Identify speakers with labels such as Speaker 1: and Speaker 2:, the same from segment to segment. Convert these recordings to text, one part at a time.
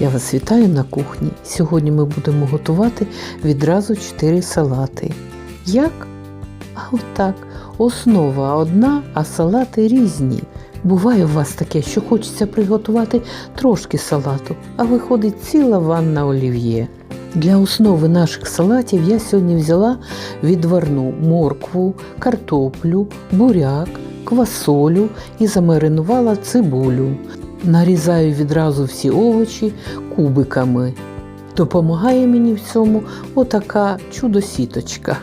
Speaker 1: Я вас вітаю на кухні. Сьогодні ми будемо готувати відразу 4 салати. Як? А от так. Основа одна, а салати різні. Буває у вас таке, що хочеться приготувати трошки салату, а виходить ціла ванна олів'є. Для основи наших салатів я сьогодні взяла відварну моркву, картоплю, буряк, квасолю і замаринувала цибулю. Нарізаю відразу всі овочі кубиками. Допомагає мені в цьому отака чудо-сіточка.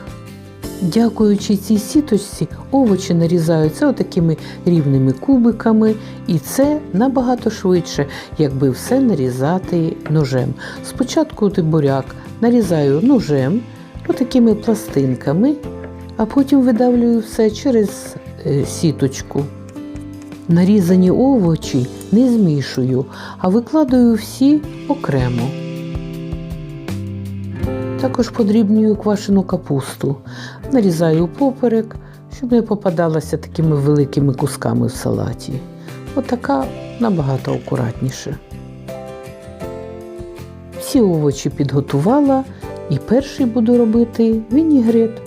Speaker 1: Дякуючи цій сіточці, овочі нарізаються отакими рівними кубиками, і це набагато швидше, якби все нарізати ножем. Спочатку ти буряк нарізаю ножем, отакими пластинками, а потім видавлюю все через е, сіточку. Нарізані овочі не змішую, а викладаю всі окремо. Також подрібнюю квашену капусту. Нарізаю поперек, щоб не попадалася такими великими кусками в салаті. Отака набагато акуратніше. Всі овочі підготувала і перший буду робити вінігрет.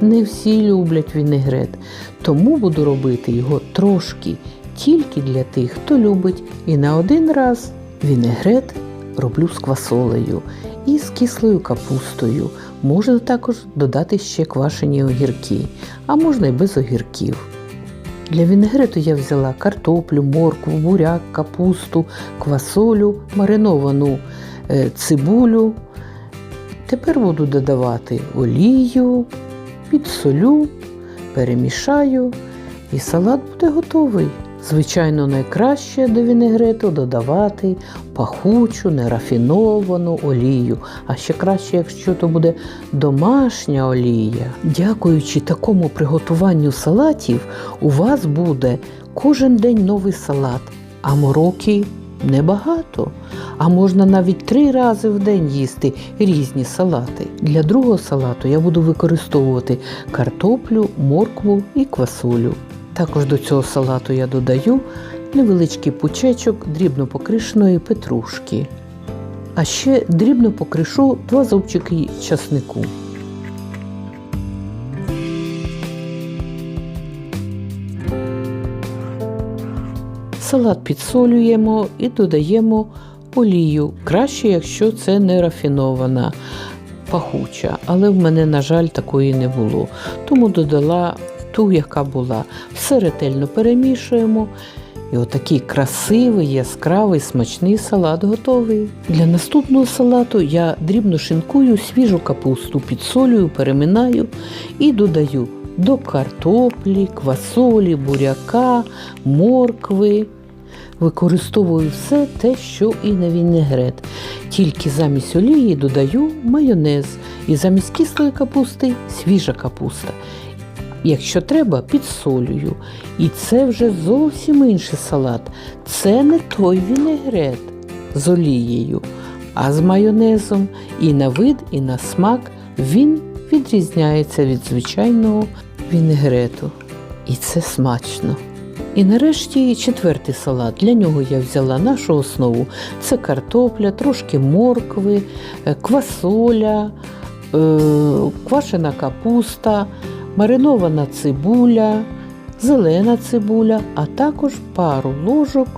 Speaker 1: Не всі люблять вінегрет, тому буду робити його трошки тільки для тих, хто любить. І на один раз вінегрет роблю з квасолею і з кислою капустою. Можна також додати ще квашені огірки, а можна й без огірків. Для вінегрету я взяла картоплю, моркву, буряк, капусту, квасолю, мариновану е, цибулю. Тепер буду додавати олію, підсолю, перемішаю і салат буде готовий. Звичайно, найкраще до вінегрету додавати пахучу, нерафіновану олію. А ще краще, якщо то буде домашня олія. Дякуючи такому приготуванню салатів, у вас буде кожен день новий салат, а мороки небагато. А можна навіть три рази в день їсти різні салати. Для другого салату я буду використовувати картоплю, моркву і квасолю. Також до цього салату я додаю невеличкий пучечок дрібно покришеної петрушки. А ще дрібно покришу два зубчики часнику. Салат підсолюємо і додаємо олію. Краще, якщо це не рафінована пахуча, але в мене, на жаль, такої не було. Тому додала ту, яка була. Все ретельно перемішуємо. І отакий красивий, яскравий, смачний салат готовий. Для наступного салату я дрібно шинкую свіжу капусту, підсолюю, переминаю і додаю до картоплі, квасолі, буряка, моркви. Використовую все те, що і на вінегрет. Тільки замість олії додаю майонез і замість кислої капусти свіжа капуста. Якщо треба, підсолюю. І це вже зовсім інший салат. Це не той вінегрет з олією, а з майонезом. І на вид, і на смак він відрізняється від звичайного вінегрету. І це смачно. І нарешті четвертий салат. Для нього я взяла нашу основу. Це картопля, трошки моркви, е, квасоля, е, квашена капуста, маринована цибуля, зелена цибуля, а також пару ложок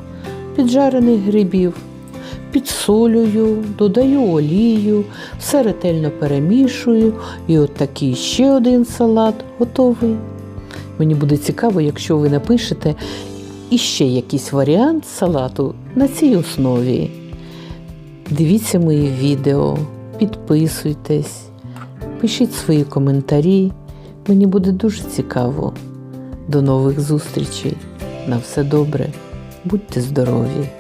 Speaker 1: піджарених грибів. Підсолюю, додаю олію, все ретельно перемішую, і от такий ще один салат готовий. Мені буде цікаво, якщо ви напишете іще якийсь варіант салату на цій основі. Дивіться мої відео, підписуйтесь, пишіть свої коментарі. Мені буде дуже цікаво. До нових зустрічей. На все добре. Будьте здорові!